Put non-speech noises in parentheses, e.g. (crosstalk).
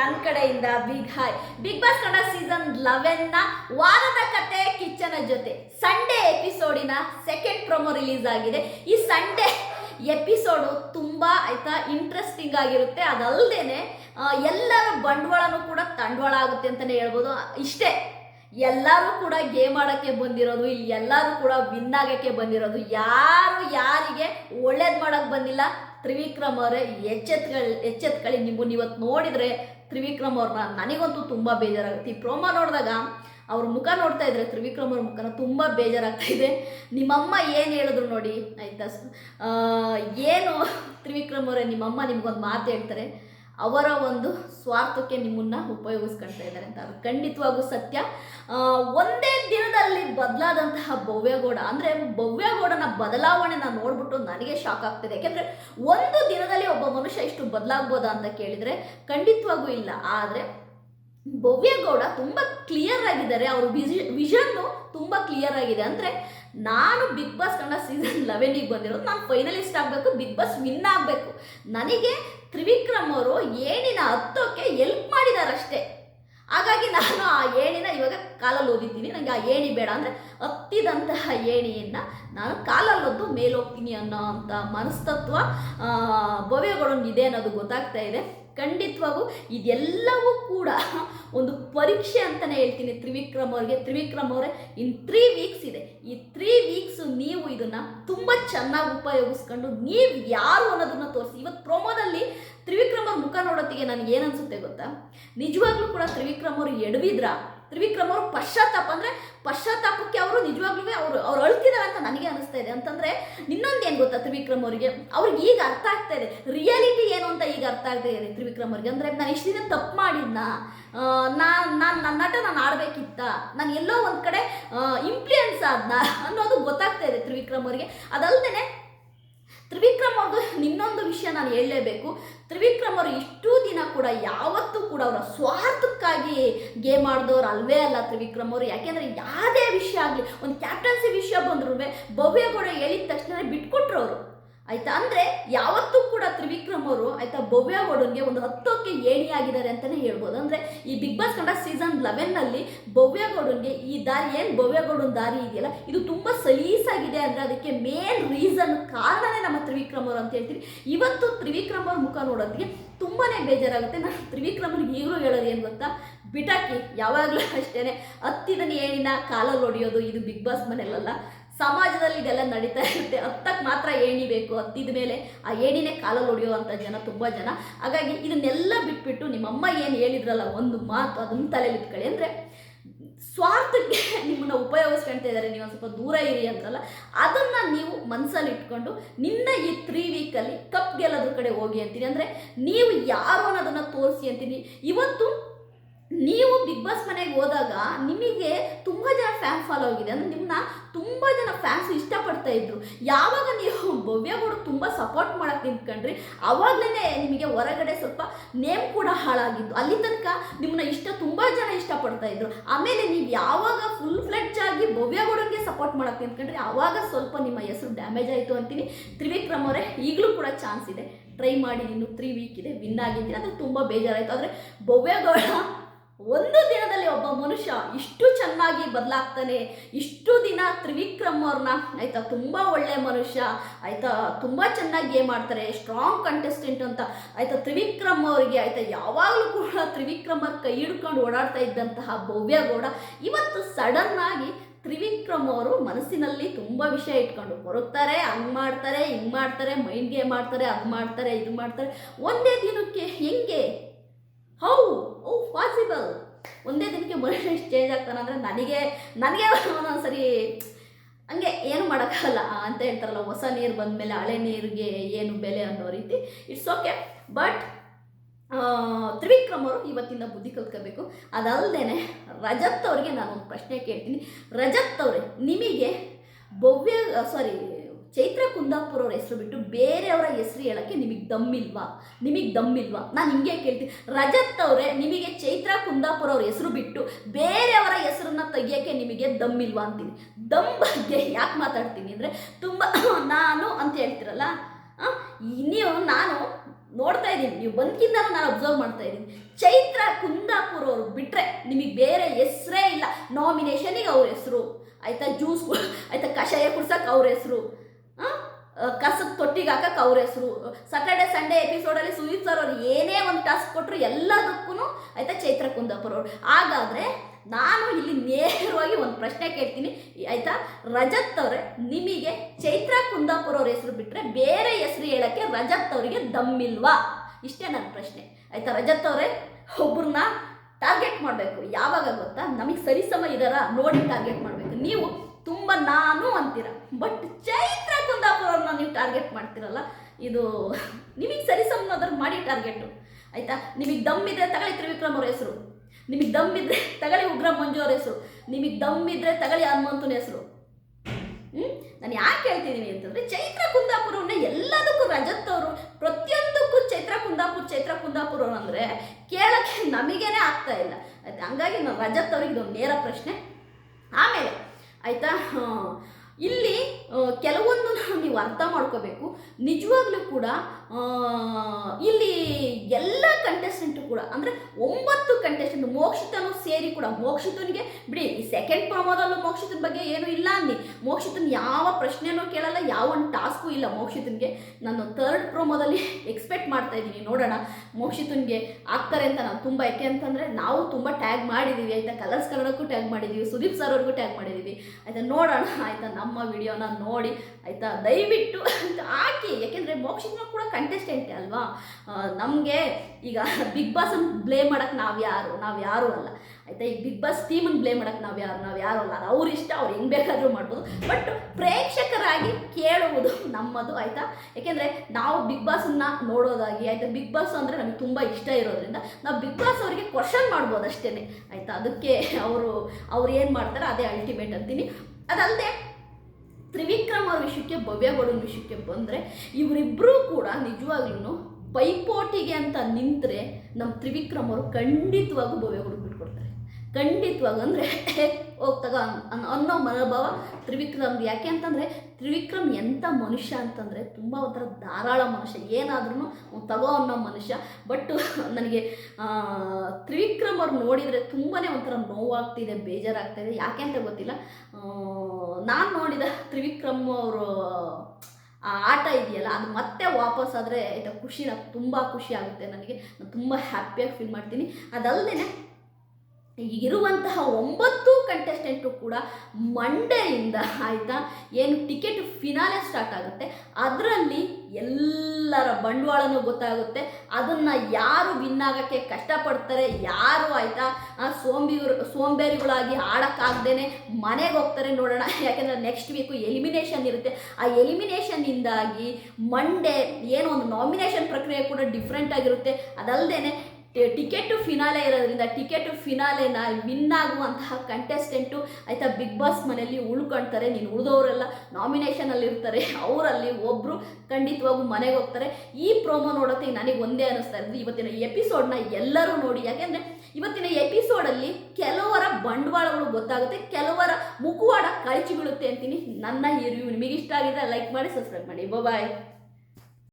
ನನ್ನ ಕಡೆಯಿಂದ Bigg hi Bigg Boss Kannada season ಲೆವೆನ್ನ ವಾರದ ಕತೆ, ಕಿಚ್ಚನ ಜೊತೆ. ಸಂಡೇ ಎಪಿಸೋಡಿನ ಸೆಕೆಂಡ್ ಪ್ರೊಮೋ ರಿಲೀಸ್ ಆಗಿದೆ. ಈ ಸಂಡೇ ಎಪಿಸೋಡು ತುಂಬ ಆಯ್ತಾ ಇಂಟ್ರೆಸ್ಟಿಂಗ್ ಆಗಿರುತ್ತೆ. ಅದಲ್ಲದೆ ಎಲ್ಲರ ಬಂಡವಾಳನೂ ಕೂಡ ತಂಡವಾಳ ಆಗುತ್ತೆ ಅಂತಲೇ ಹೇಳ್ಬೋದು. ಇಷ್ಟೇ, ಎಲ್ಲರೂ ಕೂಡ ಗೇಮ್ ಆಡೋಕ್ಕೆ ಬಂದಿರೋದು ಇಲ್ಲಿ ಎಲ್ಲರೂ ಕೂಡ ವಿನ್ ಆಗೋಕ್ಕೆ ಬಂದಿರೋದು. ಯಾರು ಯಾರಿಗೆ ಒಳ್ಳೇದು ಮಾಡೋಕ್ಕೆ ಬಂದಿಲ್ಲ ತ್ರಿವಿಕ್ರಮ್ ಅವರೇ ಎಚ್ಚೆತ್ಕೊಳ್ಳಿ ನಿಮ್ಮನ್ನು ಇವತ್ತು ನೋಡಿದರೆ ತ್ರಿವಿಕ್ರಮ್ ಅವ್ರನ್ನ ನನಗಂತೂ ತುಂಬ ಬೇಜಾರಾಗುತ್ತೆ. ಈ ಪ್ರೋಮೋ ನೋಡಿದಾಗ ಅವ್ರ ಮುಖ ನೋಡ್ತಾ ಇದ್ರೆ ತ್ರಿವಿಕ್ರಮ್ ಅವ್ರ ಮುಖನ ತುಂಬ ಬೇಜಾರಾಗ್ತಾ ಇದೆ. ನಿಮ್ಮಮ್ಮ ಏನು ಹೇಳಿದ್ರು ನೋಡಿ, ಆಯ್ತಾ? ಏನು ತ್ರಿವಿಕ್ರಮ್ ಅವರೇ, ನಿಮ್ಮಮ್ಮ ನಿಮ್ಗೊಂದು ಮಾತು ಹೇಳ್ತಾರೆ. ಅವರ ಒಂದು ಸ್ವಾರ್ಥಕ್ಕೆ ನಿಮ್ಮನ್ನ ಉಪಯೋಗಿಸ್ಕೊಳ್ತಾ ಇದ್ದಾರೆ ಅಂತ ಅದು ಖಂಡಿತವಾಗೂ ಸತ್ಯ. ಒಂದೇ ದಿನದಲ್ಲಿ ಬದಲಾದಂತಹ ಭವ್ಯಗೌಡ, ಅಂದರೆ ಭವ್ಯಗೌಡನ ಬದಲಾವಣೆ ನಾನು ನೋಡ್ಬಿಟ್ಟು ನನಗೆ ಶಾಕ್ ಆಗ್ತಿದೆ. ಯಾಕೆಂದರೆ ಒಂದು ದಿನದಲ್ಲಿ ಒಬ್ಬ ಮನುಷ್ಯ ಇಷ್ಟು ಬದಲಾಗ್ಬೋದಾ ಅಂತ ಕೇಳಿದರೆ ಖಂಡಿತವಾಗೂ ಇಲ್ಲ. ಆದರೆ ಭವ್ಯಗೌಡ ತುಂಬ ಕ್ಲಿಯರ್ ಆಗಿದ್ದಾರೆ. ಅವ್ರ ವಿಜಿ ವಿಷನ್ನು ತುಂಬ ಕ್ಲಿಯರ್ ಆಗಿದೆ. ಅಂದರೆ ನಾನು ಬಿಗ್ ಬಾಸ್ ಕನ್ನಡ ಸೀಸನ್ ಲೆವೆನಿಗೆ ಬಂದಿರೋದು, ನಾನು ಫೈನಲಿಸ್ಟ್ ಆಗಬೇಕು, ಬಿಗ್ ಬಾಸ್ ವಿನ್ ಆಗಬೇಕು. ನನಗೆ ತ್ರಿವಿಕ್ರಮ್ ಅವರು ಏಣಿನ ಹತ್ತೋಕೆ ಎಲ್ಪ್ ಮಾಡಿದಾರಷ್ಟೇ. ಹಾಗಾಗಿ ನಾನು ಆ ಏಣಿನ ಇವಾಗ ಕಾಲಲ್ಲಿ ಓದಿದ್ದೀನಿ. ನನಗೆ ಆ ಏಣಿ ಬೇಡ ಅಂದರೆ ಹತ್ತಿದಂತಹ ಏಣಿಯನ್ನು ನಾನು ಕಾಲಲ್ಲೊದ್ದು ಮೇಲೋಗ್ತೀನಿ ಅನ್ನೋ ಅಂಥ ಮನಸ್ತತ್ವ ಭವ್ಯಗಳೊಂದಿದೆ ಅನ್ನೋದು ಗೊತ್ತಾಗ್ತಾ ಇದೆ. ಖಂಡಿತವಾಗೂ ಇದೆಲ್ಲವೂ ಕೂಡ ಒಂದು ಪರೀಕ್ಷೆ ಅಂತಲೇ ಹೇಳ್ತೀನಿ ತ್ರಿವಿಕ್ರಮ್ ಅವ್ರಿಗೆ. ತ್ರಿವಿಕ್ರಮ್ ಅವರೇ, ಇನ್ ತ್ರೀ ವೀಕ್ಸ್ ಇದೆ. ಈ ತ್ರೀ ವೀಕ್ಸು ನೀವು ಇದನ್ನು ತುಂಬ ಚೆನ್ನಾಗಿ ಉಪಯೋಗಿಸ್ಕೊಂಡು ನೀವು ಯಾರು ಅನ್ನೋದನ್ನ ತೋರಿಸಿ. ಇವತ್ತು ಪ್ರೊಮೋದಲ್ಲಿ ತ್ರಿವಿಕ್ರಮ್ ಅವ್ರ ಮುಖ ನೋಡೋತ್ತಿಗೆ ನನಗೆ ಏನನ್ಸುತ್ತೆ ಗೊತ್ತಾ? ನಿಜವಾಗ್ಲೂ ಕೂಡ ತ್ರಿವಿಕ್ರಮ್ ಅವರು ಎಡವಿದ್ರ, ತ್ರಿವಿಕ್ರಮ್ ಅವರು ಪಶ್ಚಾತ್ತಾಪ ಅಂದರೆ ಪಶ್ಚಾತ್ತಾಪಕ್ಕೆ ನಿಜವಾಗ್ಲೂ ಅವರು ಅವ್ರು ಅಳ್ತಿದ್ದಾರೆ ಅಂತ ನನಗೆ ಅನಿಸ್ತಾ ಇದೆ. ಅಂತಂದರೆ ಇನ್ನೊಂದು ಏನು ಗೊತ್ತಾ ತ್ರಿವಿಕ್ರಮ್ ಅವರಿಗೆ? ಅವ್ರಿಗೆ ಈಗ ಅರ್ಥ ಆಗ್ತಾ ಇದೆ. ರಿಯಾಲಿಟಿ ಏನು ಅಂತ ಈಗ ಅರ್ಥ ಆಗ್ತಾ ಇದೆ ತ್ರಿವಿಕ್ರಮ್ ಅವ್ರಿಗೆ. ಅಂದರೆ ನಾನು ಇಷ್ಟು ದಿನ ತಪ್ಪು ಮಾಡಿದ್ನ? ನಾನು ನಾನು ನನ್ನ ನಟ ನಾನು ಆಡಬೇಕಿತ್ತ? ನಾನು ಎಲ್ಲೋ ಒಂದು ಕಡೆ ಇಂಪ್ಲೂಯೆನ್ಸ್ ಆದ್ನ? ಅನ್ನೋದು ಗೊತ್ತಾಗ್ತಾ ಇದೆ ತ್ರಿವಿಕ್ರಮ್ ಅವರಿಗೆ. ಅದಲ್ಲದೆ ತ್ರಿವಿಕ್ರಮ್ ಅವ್ರದ್ದು ಇನ್ನೊಂದು ವಿಷಯ ನಾನು ಹೇಳಲೇಬೇಕು. ತ್ರಿವಿಕ್ರಮ್ ಅವರು ಇಷ್ಟೂ ದಿನ ಕೂಡ ಯಾವತ್ತೂ ಕೂಡ ಅವರ ಸ್ವಾರ್ಥಕ್ಕಾಗಿ ಗೇಮ್ ಆಡಿದವ್ರು ಅಲ್ವೇ ಅಲ್ಲ ತ್ರಿವಿಕ್ರಮ್ ಅವರು. ಯಾಕೆಂದರೆ ಯಾವುದೇ ವಿಷಯ ಆಗಲಿ, ಒಂದು ಕ್ಯಾಪ್ಟನ್ಸಿ ವಿಷಯ ಬಂದ್ರೂ ಭವ್ಯಗೌಡ ಹೇಳಿದ ತಕ್ಷಣ ಬಿಟ್ಕೊಟ್ರು ಅವರು. ಆಯ್ತಾ? ಅಂದರೆ ಯಾವತ್ತೂ ಕೂಡ ತ್ರಿವಿಕ್ರಮ್ ಅವರು ಆಯ್ತಾ ಭವ್ಯಗೌಡನಿಗೆ ಒಂದು ಹತ್ತೋಕ್ಕೆ ಏಣಿಯಾಗಿದ್ದಾರೆ ಅಂತಲೇ ಹೇಳ್ಬೋದು. ಅಂದರೆ ಈ ಬಿಗ್ ಬಾಸ್ ಕಂಡ ಸೀಸನ್ ಲೆವೆನ್ನಲ್ಲಿ ಭವ್ಯಗೌಡನಿಗೆ ಈ ದಾರಿ ಏನು ಭವ್ಯಗೌಡನ ದಾರಿ ಇದೆಯಲ್ಲ, ಇದು ತುಂಬ ಸಲೀಸಾಗಿದೆ ಅಂದರೆ ಅದಕ್ಕೆ ಮೇನ್ ರೀಸನ್ ಕಾರಣನೇ ತ್ರಿವಿಕ್ರಮ್ ಅವರು ಅಂತ ಹೇಳ್ತೀರಿ. ಇವತ್ತು ತ್ರಿವಿಕ್ರಮರ ಮುಖ ನೋಡೋದಕ್ಕೆ ತುಂಬಾ ಬೇಜಾರಾಗುತ್ತೆ. ನಾನು ತ್ರಿವಿಕ್ರಮನಿಗೆ ಈಗಲೂ ಹೇಳೋದು ಏನು ಗೊತ್ತಾ? ಬಿಟಾಕಿ, ಯಾವಾಗಲೂ ಅಷ್ಟೇ ಹತ್ತಿದನ ಏಣಿನ ಕಾಲಲ್ಲಿ ಹೊಡೆಯೋದು ಇದು ಬಿಗ್ ಬಾಸ್ ಮನೆಯಲ್ಲ ಸಮಾಜದಲ್ಲಿ ಇದೆಲ್ಲ ನಡೀತಾ ಇರುತ್ತೆ. ಹತ್ತಕ್ಕೆ ಮಾತ್ರ ಏಣಿ ಬೇಕು. ಹತ್ತಿದ ಮೇಲೆ ಆ ಏಣಿನೇ ಕಾಲಲ್ಲಿ ಹೊಡೆಯುವಂಥ ಜನ, ತುಂಬ ಜನ. ಹಾಗಾಗಿ ಇದನ್ನೆಲ್ಲ ಬಿಟ್ಬಿಟ್ಟು ನಿಮ್ಮಮ್ಮ ಏನು ಹೇಳಿದ್ರಲ್ಲ, ಒಂದು ಮಾತು ಅದನ್ನು ತಲೆಲಿ ಇಟ್ಕೊಳ್ಳಿ. ಅಂದರೆ ಸ್ವಾರ್ಥಕ್ಕೆ ನಿಮ್ಮನ್ನ ಉಪಯೋಗಿಸ್ಕೊಳ್ತಾ ಇದ್ದಾರೆ. ನೀವು ಒಂದು ಸ್ವಲ್ಪ ದೂರ ಇರಿ ಅಂತಲ್ಲ. ಅದನ್ನು ನೀವು ಮನಸ್ಸಲ್ಲಿ ಇಟ್ಕೊಂಡು ನಿನ್ನ ಈ ತ್ರೀ ವೀಕಲ್ಲಿ ಕಪ್ ಗೆಲ್ಲೋದ್ರ ಕಡೆ ಹೋಗಿ ಅಂತೀನಿ. ಅಂದರೆ ನೀವು ಯಾರು ಅನ್ನೋದನ್ನು ತೋರಿಸಿ ಅಂತೀನಿ. ಇವತ್ತು ನೀವು ಬಿಗ್ ಬಾಸ್ ಮನೆಗೆ ಹೋದಾಗ ನಿಮಗೆ ತುಂಬ ಜನ ಫ್ಯಾನ್ ಫಾಲೋ ಆಗಿದೆ. ಅಂದರೆ ನಿಮ್ಮನ್ನ ತುಂಬ ಜನ ಫ್ಯಾನ್ಸ್ ಇಷ್ಟಪಡ್ತಾ ಇದ್ರು. ಯಾವಾಗ ನೀವು ಭವ್ಯಗಳು ತುಂಬ ಸಪೋರ್ಟ್ ಮಾಡಕ್ಕೆ ನಿಂತ್ಕೊಂಡ್ರಿ ಅವಾಗಲೇ ನಿಮಗೆ ಹೊರಗಡೆ ಸ್ವಲ್ಪ ನೇಮ್ ಕೂಡ ಹಾಳಾಗಿತ್ತು. ಅಲ್ಲಿ ತನಕ ನಿಮ್ಮನ್ನ ಇಷ್ಟ, ತುಂಬ ಜನ ಇಷ್ಟಪಡ್ತಾ ಇದ್ರು. ಆಮೇಲೆ ನೀವು ಯಾವಾಗ ಫುಲ್ ಫ್ಲೆಡ್ಜ್ ಆಗಿ ಭವ್ಯಗೌಡನಿಗೆ ಸಪೋರ್ಟ್ ಮಾಡಕ್ಕೆ ನಿಂತ್ಕೊಂಡ್ರಿ ಆವಾಗ ಸ್ವಲ್ಪ ನಿಮ್ಮ ಹೆಸರು ಡ್ಯಾಮೇಜ್ ಆಯಿತು ಅಂತೀನಿ. ತ್ರಿವಿಕ್ರಮ್ ಅವರೇ, ಈಗಲೂ ಕೂಡ ಚಾನ್ಸ್ ಇದೆ. ಟ್ರೈ ಮಾಡಿ, ಇನ್ನು ತ್ರೀ ವೀಕ್ ಇದೆ ವಿನ್ ಆಗಿದ್ದೀನಿ ಅದು ತುಂಬ ಬೇಜಾರಾಯಿತು. ಆದರೆ ಭವ್ಯಗೌಡ ಒಂದು ದಿನದಲ್ಲಿ ಒಬ್ಬ ಮನುಷ್ಯ ಇಷ್ಟು ಚೆನ್ನಾಗಿ ಬದಲಾಗ್ತಾನೆ, ಇಷ್ಟು ದಿನ ತ್ರಿವಿಕ್ರಮ್ ಅವ್ರನ್ನ, ಆಯ್ತಾ, ತುಂಬ ಒಳ್ಳೆ ಮನುಷ್ಯ, ಆಯ್ತಾ, ತುಂಬ ಚೆನ್ನಾಗಿ ಗೇಮ್ ಆಡ್ತಾರೆ ಸ್ಟ್ರಾಂಗ್ ಕಂಟೆಸ್ಟೆಂಟ್ ಅಂತ, ಆಯ್ತಾ, ತ್ರಿವಿಕ್ರಮ್ ಅವರಿಗೆ, ಆಯ್ತಾ, ಯಾವಾಗಲೂ ಕೂಡ ತ್ರಿವಿಕ್ರಮ್ ಕೈ ಹಿಡ್ಕೊಂಡು ಓಡಾಡ್ತಾ ಇದ್ದಂತಹ ಭವ್ಯಗೌಡ ಇವತ್ತು ಸಡನ್ ಆಗಿ ತ್ರಿವಿಕ್ರಮ್ ಅವರು ಮನಸ್ಸಿನಲ್ಲಿ ತುಂಬ ವಿಷಯ ಇಟ್ಕೊಂಡು ಬರುತ್ತಾರೆ ಹಂಗ್ ಮಾಡ್ತಾರೆ, ಹಿಂಗ್ ಮಾಡ್ತಾರೆ ಮೈಂಡ್ ಗೇಮ್ ಮಾಡ್ತಾರೆ ಅದು ಮಾಡ್ತಾರೆ, ಇದು ಮಾಡ್ತಾರೆ, ಒಂದೇ ದಿನಕ್ಕೆ ಹೆಂಗೆ ಹೌ ಓ ಪಾಸಿಬಲ್ ಒಂದೇ ದಿನಕ್ಕೆ ಮನುಷ್ಯ ಇಷ್ಟು ಚೇಂಜ್ ಆಗ್ತಾನೆ ಅಂದರೆ ನನಗೆ ನನಗೆ ಒಂದೊಂದ್ಸರಿ ಹಂಗೆ ಏನು ಮಾಡೋಕ್ಕಾಗಲ್ಲ ಅಂತ ಹೇಳ್ತಾರಲ್ಲ, ಹೊಸ ನೀರು ಬಂದಮೇಲೆ ಹಳೆ ನೀರಿಗೆ ಏನು ಬೆಲೆ ಅನ್ನೋ ರೀತಿ. ಇಟ್ಸ್ ಓಕೆ ಬಟ್ ತ್ರಿವಿಕ್ರಮ್ ಅವರು ಇವತ್ತಿಂದ ಬುದ್ಧಿ ಕಲ್ತ್ಕೋಬೇಕು. ಅದಲ್ಲದೆ ರಜತ್ ಅವರಿಗೆ ನಾನು ಒಂದು ಪ್ರಶ್ನೆ ಕೇಳ್ತೀನಿ. ರಜತ್ ಅವರೇ, ನಿಮಗೆ ಭವ್ಯ ಸಾರಿ ಚೈತ್ರ ಕುಂದಾಪುರ ಅವರ ಹೆಸರು ಬಿಟ್ಟು ಬೇರೆಯವರ ಹೆಸರು ಹೇಳೋಕ್ಕೆ ನಿಮಗೆ ದಮ್ಮಿಲ್ವಾ? ನಿಮಗೆ ದಮ್ಮಿಲ್ವಾ? ನಾನು ಹಿಂಗೆ ಕೇಳ್ತೀನಿ ರಜತ್ ಅವರೇ, ನಿಮಗೆ ಚೈತ್ರ ಕುಂದಾಪುರ ಅವ್ರ ಹೆಸರು ಬಿಟ್ಟು ಬೇರೆಯವರ ಹೆಸರನ್ನ ತೆಗಿಯೋಕ್ಕೆ ನಿಮಗೆ ದಮ್ಮಿಲ್ವಾ ಅಂತೀನಿ. ದಮ್ ಬಗ್ಗೆ ಯಾಕೆ ಮಾತಾಡ್ತೀನಿ ಅಂದರೆ ತುಂಬ (coughs) ನಾನು ಅಂತ ಹೇಳ್ತಿರಲ್ಲ ನೀವು ನಾನು ನೋಡ್ತಾ ಇದ್ದೀನಿ. ನೀವು ಬಂದ್ಕಿಂತ ನಾನು ಅಬ್ಸರ್ವ್ ಮಾಡ್ತಾ ಇದ್ದೀನಿ. ಚೈತ್ರ ಕುಂದಾಪುರ ಅವರು ಬಿಟ್ಟರೆ ನಿಮಗೆ ಬೇರೆ ಹೆಸರೇ ಇಲ್ಲ. ನಾಮಿನೇಷನಿಗೆ ಅವ್ರ ಹೆಸರು. ಆಯಿತಾ? ಜ್ಯೂಸ್ ಆಯಿತಾ? ಕಷಾಯ ಕುಡ್ಸಕ್ಕೆ ಅವ್ರ ಹೆಸರು. ಕಸದ ತೊಟ್ಟಿಗೆ ಹಾಕಕ್ಕೆ ಅವ್ರ ಹೆಸರು. ಸಾಟರ್ಡೆ ಸಂಡೇ ಎಪಿಸೋಡಲ್ಲಿ ಸುನೀತ್ ಸರ್ ಅವ್ರು ಏನೇ ಒಂದು ಟಾಸ್ಕ್ ಕೊಟ್ಟರು ಎಲ್ಲದಕ್ಕೂ ಆಯಿತಾ ಚೈತ್ರ ಕುಂದಾಪುರ ಅವರು. ಹಾಗಾದರೆ ನಾನು ಇಲ್ಲಿ ನೇರವಾಗಿ ಒಂದು ಪ್ರಶ್ನೆ ಕೇಳ್ತೀನಿ. ಆಯಿತಾ? ರಜತ್ ಅವರೇ ನಿಮಗೆ ಚೈತ್ರ ಕುಂದಾಪುರ ಅವ್ರ ಹೆಸರು ಬಿಟ್ಟರೆ ಬೇರೆ ಹೆಸರು ಹೇಳೋಕ್ಕೆ ರಜತ್ ಅವರಿಗೆ ದಮ್ಮಿಲ್ವಾ ಇಷ್ಟೇ ನನ್ನ ಪ್ರಶ್ನೆ. ಆಯಿತಾ ರಜತ್ ಅವರೇ? ಒಬ್ಬರನ್ನ ಟಾರ್ಗೆಟ್ ಮಾಡಬೇಕು. ಯಾವಾಗ ಗೊತ್ತಾ? ನಮಗೆ ಸರಿಸಮ ಇದಾರ? ನೋಡಿ ಟಾರ್ಗೆಟ್ ಮಾಡಬೇಕು. ನೀವು ತುಂಬ ನಾನು ಅಂತೀರ. ಬಟ್ ಚೈತ್ರ ಕುಂದಾಪುರವ್ರನ್ನ ನೀವು ಟಾರ್ಗೆಟ್ ಮಾಡ್ತಿರಲ್ಲ, ಇದು ನಿಮಗೆ ಸರಿಸಮನಾದ್ರೂ ಮಾಡಿ ಟಾರ್ಗೆಟು ಆಯ್ತಾ? ನಿಮಗೆ ದಮ್ ಇದ್ರೆ ತಗೊಳ್ಳಿ ತ್ರಿವಿಕ್ರಮ್ ಅವ್ರ ಹೆಸರು. ನಿಮಗೆ ದಮ್ ಇದ್ರೆ ತಗೊಳ್ಳಿ ಉಗ್ರ ಮಂಜು ಅವ್ರ ಹೆಸರು. ನಿಮಗೆ ದಮ್ ಇದ್ರೆ ತಗೊಳ್ಳಿ ಹನುಮಂತನ ಹೆಸರು. ಹ್ಞೂ ನಾನು ಯಾಕೆ ಹೇಳ್ತಿದ್ದೀನಿ ಅಂತಂದರೆ, ಚೈತ್ರ ಕುಂದಾಪುರವನ್ನ ಎಲ್ಲದಕ್ಕೂ ರಜತ್ ಅವರು, ಪ್ರತಿಯೊಂದಕ್ಕೂ ಚೈತ್ರ ಕುಂದಾಪುರ ಚೈತ್ರ ಕುಂದಾಪುರ ಅಂದರೆ ಕೇಳೋಕ್ಕೆ ನಮಗೇನೆ ಆಗ್ತಾ ಇಲ್ಲ. ಆಯ್ತಾ? ಹಂಗಾಗಿ ನಾನು ರಜತ್ ಅವ್ರಿಗೆ ಇದೊಂದು ನೇರ ಪ್ರಶ್ನೆ. ಆಮೇಲೆ ಆಯಿತಾ? ಇಲ್ಲಿ ಕೆಲವೊಂದು ನಾವು ನೀವು ಅರ್ಥ ಮಾಡ್ಕೋಬೇಕು. ನಿಜವಾಗ್ಲೂ ಕೂಡ ಇಲ್ಲಿ ಎಲ್ಲ ಕಂಟೆಸ್ಟೆಂಟು ಕೂಡ, ಅಂದರೆ ಒಂಬತ್ತು ಕಂಟೆಸ್ಟೆಂಟ್ ಮೋಕ್ಷಿತನು ಸೇರಿ ಕೂಡ, ಮೋಕ್ಷಿತನಿಗೆ ಬಿಡಿ, ಈ ಸೆಕೆಂಡ್ ಪ್ರಮೋದಲ್ಲೂ ಮೋಕ್ಷಿತನ ಬಗ್ಗೆ ಏನೂ ಇಲ್ಲ ಅನ್ನಿ ಮೋಕ್ಷಿತನ ಯಾವ ಪ್ರಶ್ನೆನೂ ಕೇಳಲ್ಲ, ಯಾವ ಒಂದು ಟಾಸ್ಕು ಇಲ್ಲ ಮೋಕ್ಷಿತನಿಗೆ. ನಾನು ಥರ್ಡ್ ಪ್ರೊಮೋದಲ್ಲಿ ಎಕ್ಸ್ಪೆಕ್ಟ್ ಮಾಡ್ತಾ ಇದ್ದೀನಿ, ನೋಡೋಣ ಮೋಕ್ಷಿತನಿಗೆ ಆಗ್ತಾರೆ ಅಂತ ನಾನು ತುಂಬ ಯಾಕೆ ಅಂತಂದರೆ, ನಾವು ತುಂಬ ಟ್ಯಾಗ್ ಮಾಡಿದ್ದೀವಿ ಆಯಿತಾ? ಕಲರ್ಸ್ ಕನ್ನಡಕ್ಕೂ ಟ್ಯಾಗ್ ಮಾಡಿದ್ದೀವಿ ಸುದೀಪ್ ಸರ್ ಅವ್ರಿಗೂ ಟ್ಯಾಗ್ ಮಾಡಿದ್ದೀವಿ ಆಯಿತಾ? ನೋಡೋಣ, ಆಯಿತಾ? ನಮ್ಮ ವಿಡಿಯೋನ ನೋಡಿ, ಆಯಿತಾ? ದಯವಿಟ್ಟು ಹಾಕಿ, ಯಾಕೆಂದರೆ ಮೋಕ್ಷಿತನ ಕೂಡ ಕಂಟೆಸ್ಟೆಂಟೇ ಅಲ್ವಾ? ನಮಗೆ ಈಗ ಬಿಗ್ ಬಾಸನ್ನು ಬ್ಲೇಮ್ ಮಾಡೋಕ್ಕೆ ನಾವು ಯಾರು? ನಾವು ಯಾರೂ ಅಲ್ಲ. ಆಯ್ತಾ? ಈ ಬಿಗ್ ಬಾಸ್ ಟೀಮನ್ನು ಬ್ಲೇಮ್ ಮಾಡೋಕ್ಕೆ ನಾವು ಯಾರು? ನಾವು ಯಾರು ಅಲ್ಲ? ಅವ್ರ ಇಷ್ಟ, ಅವ್ರು ಹೆಂಗೆ ಬೇಕಾದರೂ ಮಾಡ್ಬೋದು. ಬಟ್ ಪ್ರೇಕ್ಷಕರಾಗಿ ಕೇಳುವುದು ನಮ್ಮದು, ಆಯಿತಾ? ಯಾಕೆಂದ್ರೆ ನಾವು ಬಿಗ್ ಬಾಸನ್ನು ನೋಡೋದಾಗಿ, ಆಯ್ತಾ? ಬಿಗ್ ಬಾಸ್ ಅಂದರೆ ನಮಗೆ ತುಂಬ ಇಷ್ಟ ಇರೋದ್ರಿಂದ ನಾವು ಬಿಗ್ ಬಾಸ್ ಅವರಿಗೆ ಕ್ವಶನ್ ಮಾಡ್ಬೋದು ಅಷ್ಟೇನೆ, ಆಯಿತಾ? ಅದಕ್ಕೆ ಅವರು, ಅವ್ರು ಏನು ಮಾಡ್ತಾರೆ? ಅದೇ ಅಲ್ಟಿಮೇಟ್ ಅಂತೀನಿ. ಅದಲ್ಲದೆ ತ್ರಿವಿಕ್ರಮ ಅವ್ರ ವಿಷಯಕ್ಕೆ ಭವ್ಯಗೌಡನ ವಿಷಯಕ್ಕೆ ಬಂದರೆ ಇವರಿಬ್ಬರೂ ಕೂಡ ನಿಜವಾಗ್ಲೂ ಪೈಪೋಟಿಗೆ ಅಂತ ನಿಂತರೆ ನಮ್ಮ ತ್ರಿವಿಕ್ರಮ್ ಅವರು ಖಂಡಿತವಾಗೂ ಹುಡುಗಿ ಬಿಟ್ಕೊಡ್ತಾರೆ ಖಂಡಿತವಾಗಿ ಅಂದರೆ ಹೋಗ್ತಾಗ ಅನ್ನೋ ಮನೋಭಾವ ತ್ರಿವಿಕ್ರಮ್ ಯಾಕೆ ಅಂತಂದರೆ, ತ್ರಿವಿಕ್ರಮ್ ಎಂಥ ಮನುಷ್ಯ ಅಂತಂದರೆ ತುಂಬ ಒಂಥರ ಧಾರಾಳ ಮನುಷ್ಯ. ಏನಾದ್ರೂ ತಗೋ ಅನ್ನೋ ಮನುಷ್ಯ. ಬಟ್ ನನಗೆ ತ್ರಿವಿಕ್ರಮ್ ಅವ್ರು ನೋಡಿದರೆ ತುಂಬಾ ಒಂಥರ ನೋವಾಗ್ತಿದೆ, ಬೇಜಾರಾಗ್ತಿದೆ. ಯಾಕೆ ಅಂತ ಗೊತ್ತಿಲ್ಲ. ನಾನು ನೋಡಿದ ತ್ರಿವಿಕ್ರಮ್ ಅವರು ಆ, ಆಟ ಇದೆಯಲ್ಲ, ಅದು ಮತ್ತೆ ವಾಪಸ್ ಆದರೆ, ಆಯಿತಾ, ಖುಷಿ ತುಂಬ ಖುಷಿ ಆಗುತ್ತೆ ನನಗೆ. ನಾನು ತುಂಬ ಹ್ಯಾಪಿಯಾಗಿ ಫೀಲ್ ಮಾಡ್ತೀನಿ. ಅದಲ್ಲದೆ ಇರುವಂತಹ ಒಂಬತ್ತು ಕಂಟೆಸ್ಟೆಂಟು ಕೂಡ ಮಂಡೆಯಿಂದ ಆಯಿತಾ? ಏನು ಟಿಕೆಟ್ ಫಿನಾಲೆ ಸ್ಟಾರ್ಟ್ ಆಗುತ್ತೆ. ಅದರಲ್ಲಿ ಎಲ್ಲರ ಬಂಡವಾಳನೂ ಗೊತ್ತಾಗುತ್ತೆ. ಅದನ್ನು ಯಾರು ವಿನ್ ಆಗೋಕ್ಕೆ ಕಷ್ಟಪಡ್ತಾರೆ, ಯಾರು ಆಯಿತಾ? ಸೋಂಬಿರು ಸೋಂಬೇರಿಗಳಾಗಿ ಆಡೋಕ್ಕಾಗ್ದೇ ಮನೆಗೆ ಹೋಗ್ತಾರೆ ನೋಡೋಣ. ಯಾಕೆಂದರೆ ನೆಕ್ಸ್ಟ್ ವೀಕು ಎಲಿಮಿನೇಷನ್ ಇರುತ್ತೆ. ಆ ಎಲಿಮಿನೇಷನ್ನಿಂದಾಗಿ ಮಂಡೇ ಏನೋ ಒಂದು ನಾಮಿನೇಷನ್ ಪ್ರಕ್ರಿಯೆ ಕೂಡ ಡಿಫ್ರೆಂಟ್ ಆಗಿರುತ್ತೆ. ಅದಲ್ಲದೆ ಟಿಕೆಟು ಫಿನಾಲೆ ಇರೋದ್ರಿಂದ ಟಿಕೆಟು ಫಿನಾಲೆನ ವಿನ್ ಆಗುವಂತಹ ಕಂಟೆಸ್ಟೆಂಟು ಆಯಿತಾ ಬಿಗ್ ಬಾಸ್ ಮನೆಯಲ್ಲಿ ಉಳ್ಕೊಳ್ತಾರೆ ನೀನು ಉಳಿದವರೆಲ್ಲ ನಾಮಿನೇಷನಲ್ಲಿ ಇರ್ತಾರೆ. ಅವರಲ್ಲಿ ಒಬ್ಬರು ಖಂಡಿತವಾಗೂ ಮನೆಗೆ ಹೋಗ್ತಾರೆ. ಈ ಪ್ರೋಮೋ ನೋಡೋಕ್ಕೆ ನನಗೆ ಒಂದೇ ಅನ್ನಿಸ್ತಾ ಇರೋದು. ಇವತ್ತಿನ ಎಪಿಸೋಡ್ನ ಎಲ್ಲರೂ ನೋಡಿ. ಯಾಕೆಂದರೆ ಇವತ್ತಿನ ಎಪಿಸೋಡಲ್ಲಿ ಕೆಲವರ ಬಂಡವಾಳಗಳು ಗೊತ್ತಾಗುತ್ತೆ, ಕೆಲವರ ಮುಖವಾಡ ಕಳಚಿ ಬೀಳುತ್ತೆ ಅಂತೀನಿ ನನ್ನ ಈ ರಿವ್ಯೂ ನಿಮಗೆ ಇಷ್ಟ ಆಗಿದ್ರೆ ಲೈಕ್ ಮಾಡಿ ಸಬ್ಸ್ಕ್ರೈಬ್ ಮಾಡಿ. ಬಾಯ್